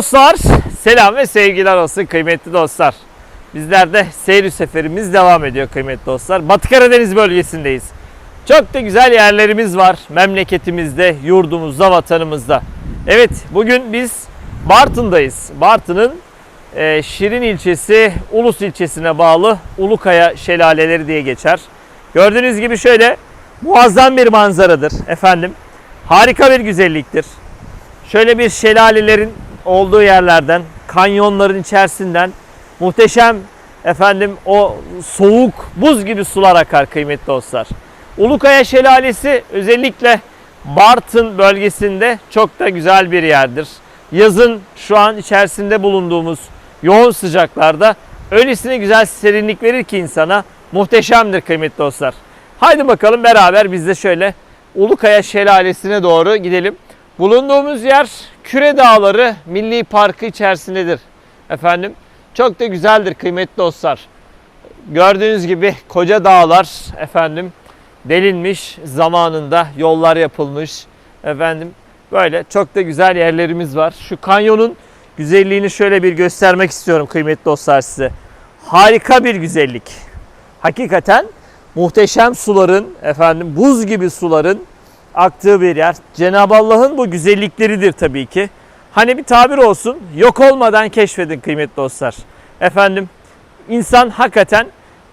dostlar, selam ve sevgiler olsun kıymetli dostlar. Bizler de seyir seferimiz devam ediyor kıymetli dostlar. Batı Karadeniz bölgesindeyiz. Çok da güzel yerlerimiz var memleketimizde, yurdumuzda, vatanımızda. Evet, bugün biz Bartın'dayız. Bartın'ın e, Şirin ilçesi, Ulus ilçesine bağlı Ulukaya Şelaleleri diye geçer. Gördüğünüz gibi şöyle muazzam bir manzaradır efendim. Harika bir güzelliktir. Şöyle bir şelalelerin olduğu yerlerden, kanyonların içerisinden muhteşem efendim o soğuk buz gibi sular akar kıymetli dostlar. Ulukaya Şelalesi özellikle Bartın bölgesinde çok da güzel bir yerdir. Yazın şu an içerisinde bulunduğumuz yoğun sıcaklarda öylesine güzel serinlik verir ki insana muhteşemdir kıymetli dostlar. Haydi bakalım beraber biz de şöyle Ulukaya Şelalesi'ne doğru gidelim. Bulunduğumuz yer Küre Dağları Milli Parkı içerisindedir. Efendim çok da güzeldir kıymetli dostlar. Gördüğünüz gibi koca dağlar efendim delinmiş zamanında yollar yapılmış efendim böyle çok da güzel yerlerimiz var. Şu kanyonun güzelliğini şöyle bir göstermek istiyorum kıymetli dostlar size. Harika bir güzellik. Hakikaten muhteşem suların efendim buz gibi suların aktığı bir yer. Cenab-ı Allah'ın bu güzellikleridir tabii ki. Hani bir tabir olsun yok olmadan keşfedin kıymetli dostlar. Efendim insan hakikaten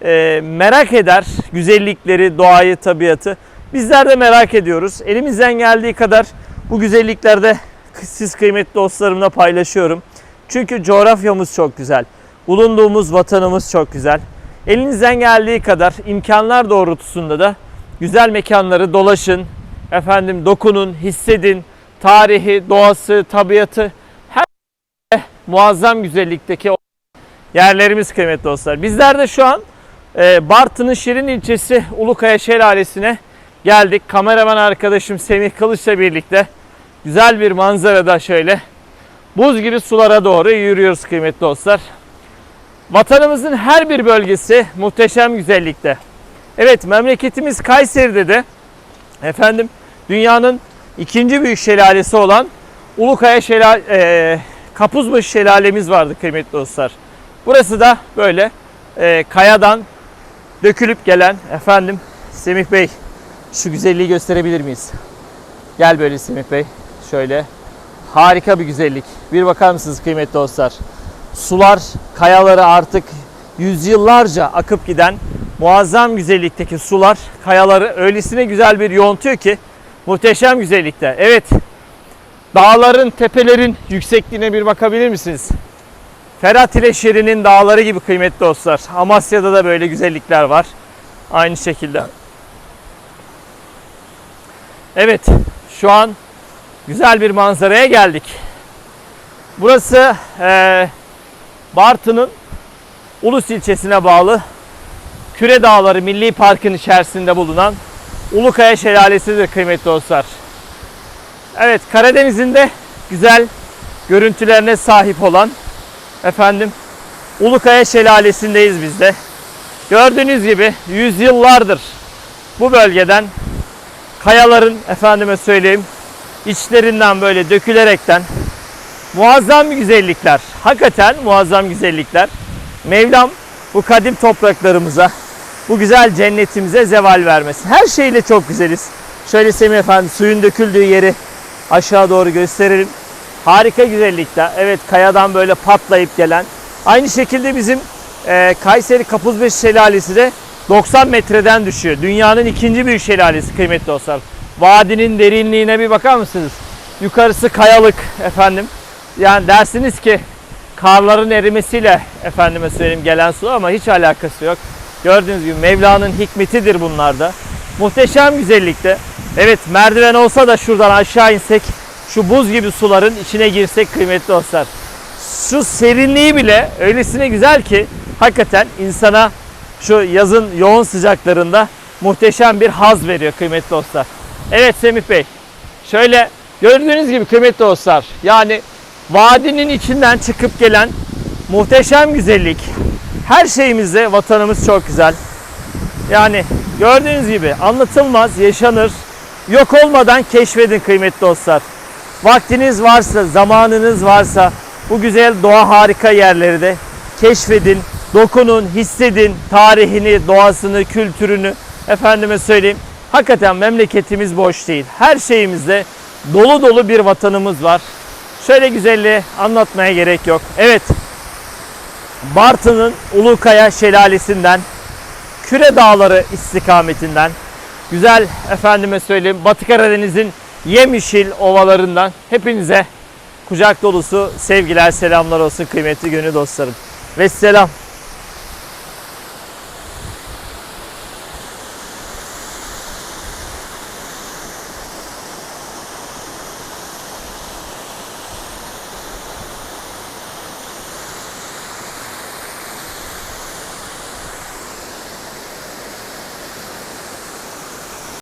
e, merak eder güzellikleri, doğayı, tabiatı. Bizler de merak ediyoruz. Elimizden geldiği kadar bu güzelliklerde siz kıymetli dostlarımla paylaşıyorum. Çünkü coğrafyamız çok güzel. Bulunduğumuz vatanımız çok güzel. Elinizden geldiği kadar imkanlar doğrultusunda da güzel mekanları dolaşın, efendim dokunun, hissedin. Tarihi, doğası, tabiatı her muazzam güzellikteki yerlerimiz kıymetli dostlar. Bizler de şu an e, Bartın'ın Şirin ilçesi Ulukaya Şelalesi'ne geldik. Kameraman arkadaşım Semih Kılıç'la birlikte güzel bir manzarada şöyle buz gibi sulara doğru yürüyoruz kıymetli dostlar. Vatanımızın her bir bölgesi muhteşem güzellikte. Evet memleketimiz Kayseri'de de efendim dünyanın ikinci büyük şelalesi olan Ulukaya Şelal e, Kapuzbaşı Şelalemiz vardı kıymetli dostlar. Burası da böyle e, kayadan dökülüp gelen efendim Semih Bey şu güzelliği gösterebilir miyiz? Gel böyle Semih Bey. Şöyle harika bir güzellik. Bir bakar mısınız kıymetli dostlar? Sular kayaları artık yüzyıllarca akıp giden muazzam güzellikteki sular kayaları öylesine güzel bir yontuyor ki muhteşem güzellikte. Evet dağların tepelerin yüksekliğine bir bakabilir misiniz? Ferhat ile Şirin'in dağları gibi kıymetli dostlar. Amasya'da da böyle güzellikler var. Aynı şekilde. Evet şu an güzel bir manzaraya geldik. Burası eee Bartın'ın Ulus ilçesine bağlı Küre Dağları Milli Park'ın içerisinde bulunan Ulukaya Şelalesi'dir kıymetli dostlar. Evet Karadeniz'in de güzel görüntülerine sahip olan efendim Ulukaya Şelalesi'ndeyiz biz de. Gördüğünüz gibi yüzyıllardır bu bölgeden kayaların efendime söyleyeyim içlerinden böyle dökülerekten muazzam güzellikler. Hakikaten muazzam güzellikler. Mevlam bu kadim topraklarımıza, bu güzel cennetimize zeval vermesin. Her şeyle çok güzeliz. Şöyle Semih Efendi suyun döküldüğü yeri aşağı doğru gösterelim. Harika güzellikte. Evet kayadan böyle patlayıp gelen. Aynı şekilde bizim e, Kayseri Kapuzbeş Şelalesi de 90 metreden düşüyor. Dünyanın ikinci büyük şelalesi kıymetli dostlar. Vadinin derinliğine bir bakar mısınız? Yukarısı kayalık efendim. Yani dersiniz ki karların erimesiyle efendime söyleyeyim gelen su ama hiç alakası yok. Gördüğünüz gibi Mevla'nın hikmetidir bunlar da. Muhteşem güzellikte. Evet merdiven olsa da şuradan aşağı insek şu buz gibi suların içine girsek kıymetli dostlar. Şu serinliği bile öylesine güzel ki hakikaten insana şu yazın yoğun sıcaklarında muhteşem bir haz veriyor kıymetli dostlar. Evet Semih Bey. Şöyle gördüğünüz gibi kıymetli dostlar. Yani vadinin içinden çıkıp gelen muhteşem güzellik. Her şeyimizde vatanımız çok güzel. Yani gördüğünüz gibi anlatılmaz, yaşanır. Yok olmadan keşfedin kıymetli dostlar. Vaktiniz varsa, zamanınız varsa Bu güzel doğa harika yerleri de keşfedin, dokunun, hissedin tarihini, doğasını, kültürünü. Efendime söyleyeyim. Hakikaten memleketimiz boş değil. Her şeyimizde dolu dolu bir vatanımız var. Şöyle güzelliği anlatmaya gerek yok. Evet. Bartın'ın Ulukaya Şelalesi'nden Küre Dağları istikametinden güzel efendime söyleyeyim Batı Karadeniz'in yemyeşil ovalarından hepinize kucak dolusu sevgiler selamlar olsun kıymetli gönül dostlarım. Ve selam.